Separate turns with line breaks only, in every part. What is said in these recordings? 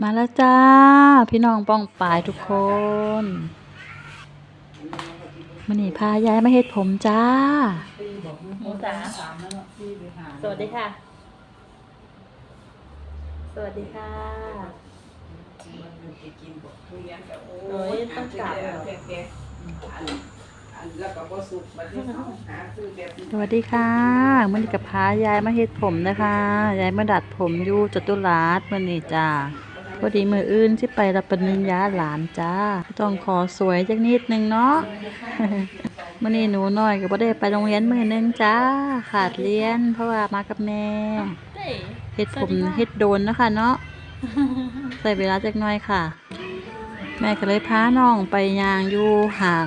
มาแล้วจ้า พี่น้องป้องปายทุกคนมันนี่พายายมาเฮ็ดผมจ้า
หมูจ๋าสวัสดีค่ะ สวัสดีค่ะ โอ้ยต้องกลับเหรอ
แล้วก็บ่สุกบัดนี้เขาหาซื้อแบบนี้
สวัสดีค่ะมันนี่กับพายายมาเฮ็ดผมนะคะ ยายมาดัดผมอยู่จตุรัสมันนี่จ้า พอดีมืออื่นที่ไปรับปริญญาหลานจ้า ต้องขอสวยจักนิดนึงเนาะมื่อนี้หนูน้อยก็บ่ได้ไปโรงเรียนมือนึงจ้า ขาดเรียน เพราะว่ามากับแม่
เฮ็
ดผมเฮ็ดโดนนะคะเนาะใส่เวลาจักน่อยค่ะ แม่ก็เลยพาน้องไปยางอยู่ห่าง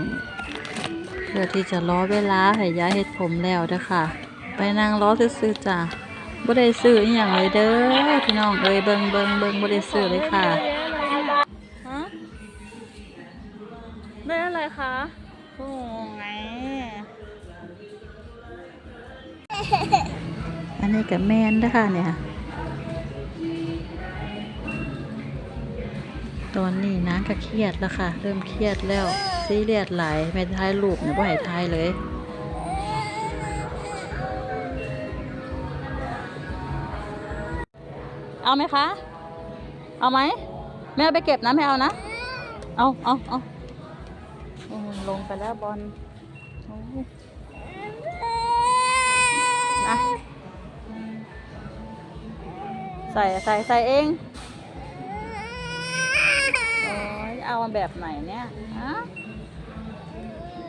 เพื่อที่จะรอเวลาให้ยายเฮ็ดผมแล้วเด้อค่ะ ไปนั่งรอซื่อๆจ้ะ บ่ได้ซื้ออีหยังเลยเด้อพี่น้องเอ้ยเบิ่งเบิ่งเบิ่งบ่ได้ซื้อเลยค่ะ
ฮะได้อะไรคะโอ้ไง
อันนี้ก็แม่นเด้อค่ะเนี่ย ตอนนี้นางก็เครียดแล้วค่ะ เริ่มเครียดแล้วซีเรียสหลายแม่ถ่ายรูปเนี่ยบ่ให้ถ่ายเลย
เอาไหมคะ เอาไหมแม่เอาไปเก็บนะไม่เอานะ เอาเอาเอาโอ้ยลงไปแล้วบอลโอ้ยอะใส่ใส่ใส่เองโอ้ยเอาแบบไหนเนี่ยอะ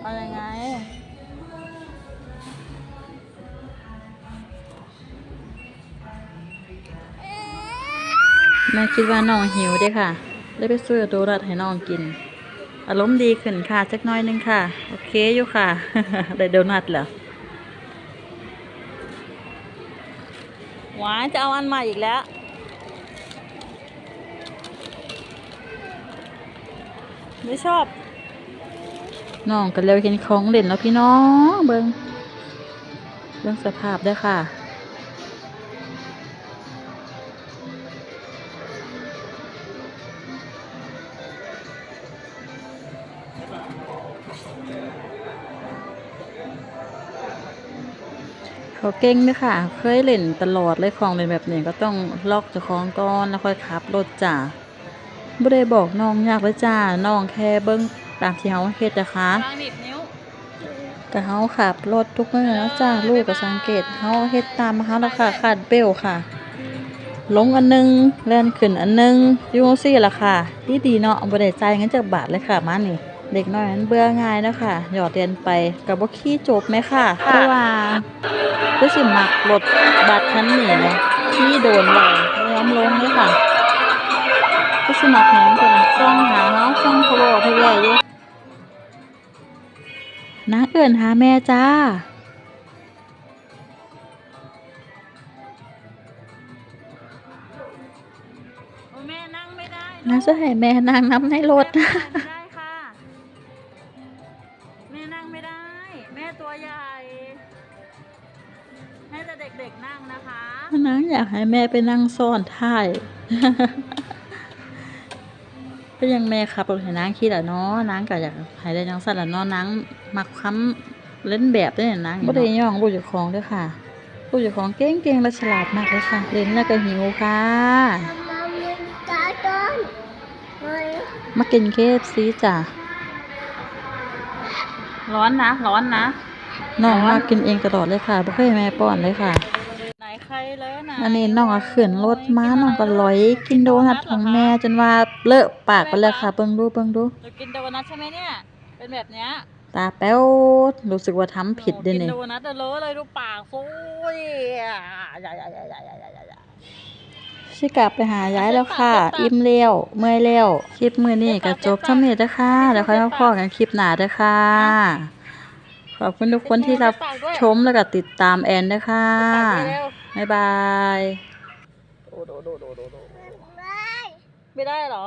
เอายังไง
แม่คิดว่าน้องหิวเด้ค่ะเลยไปซื้อโดนัทให้น้องกิน อารมณ์ดีขึ้นค่ะจักน้อยหนึงค่ะ โอเคอยู่ค่ะ ได้โดนัทแล้ว
หวานจะเอาอันใหม่อีกแล้ว ไม่ชอบ
น้องก็เร็วเห็นของเล่นแล้วพี่น้องเบิงเบิงสภาพด้อค่ะ เขาเก่งเด้อค่ะ เคยเล่นตลอดเลยของเล่นแบบนี้ก็ต้องล็อกเจ้าของก่อนแล้วค่อยขับรถจ้าบ่ได้บอกน้องยากเลยจ้าน้องแค่เบิ่งตามที่เฮาเฮ็ดนะคะ
วางหนีบนิ้ว
ก็เฮาขับรถทุกมื้อแล้วจ้าลูกก็สังเกตเฮาเฮ็ดตามเฮาแล้วค่ะขาดเบลค่ะลงอันหนึงแล่นขึ้นอันหนึงอยู่จังซี่ล่ะค่ะดีๆเนาะบ่ได้จ่ายเงินจักบาทเลยค่ะมานี่เด็กน้อยมันเบื่อง่ายเนาะค่ะหยอดเรียนไปก็บ่ขี้จบไหมค่ะเพราะว่า คือสิมักรถบัสคันนี้เนาะขี้โดนเรายอมลงเลยค่ะคือสิมักแหงตัวนั้นซ่องหาเฮาซ่องโทรไปแย่อยู่นางเอื่นหาแม่จ้า
โอ้ยแม่นั่งไม่ได้
นางจะให้แม่นางน้ำในรถ
ไม่ได้ค่ะ แม่นั่งไม่ได้ แม่ตัวใหญ่ ให้แต่เด็กๆนั่งนะคะ
นางอยากให้แม่ไปนั่งซ่อนท้ายก็ยังแม่ขับรถให้นางคิดอะเนาะนางก็อยากให้ได้นางสั่นอะเนาะนางมักค้ำเล่นแบบด้วยนางบ่ได้ย่องลูกเจ้าของเด้วยค่ะลูกเจ้าของเก่งๆและฉลาดมากเลยค่ะเล่นแล้วก็หิวค่ะมากินเคฟซีจ้ะ
ร้อนนะ ร้อนนะ
น้องว่ากินเองตลอดเลยค่ะบ่เคยแม่ป้อนเลยค่ะ
ไหนใครเลอะนะ
อันนี้น้องก็ขึ้นรถม้าน้องก็ลอยกินโดนัทของแม่จนว่าเลอะปากไปเลยค่ะเบิ่งดูเบิ่งดู
จะกินโดนัทใช่ไหมเนี่ย เป็นแบบเนี้ย
ตาแป้วรู้สึกว่าทำผิดเด้
วเนี่ยกิ
น
โดนัทเลอะเลยดูปากโอ้ย
ชิกลับไปหาย้ายแล้วค่ะ อิ่มเลี้ยวเมื่อยเลี้ยวคลิปมือนี่ก็จบเท่านี้นะคะแล้วค่อยมาพอกันคลิปหน้าเด้อค่ะ ขอบคุณทุกคนที่รับชมแล้วก็ติดตามแอนเด้อค่ะ
ปากดีเร็ว
บ๊ายบาย
โดโดโดโดโดโดไม่ได้เหรอ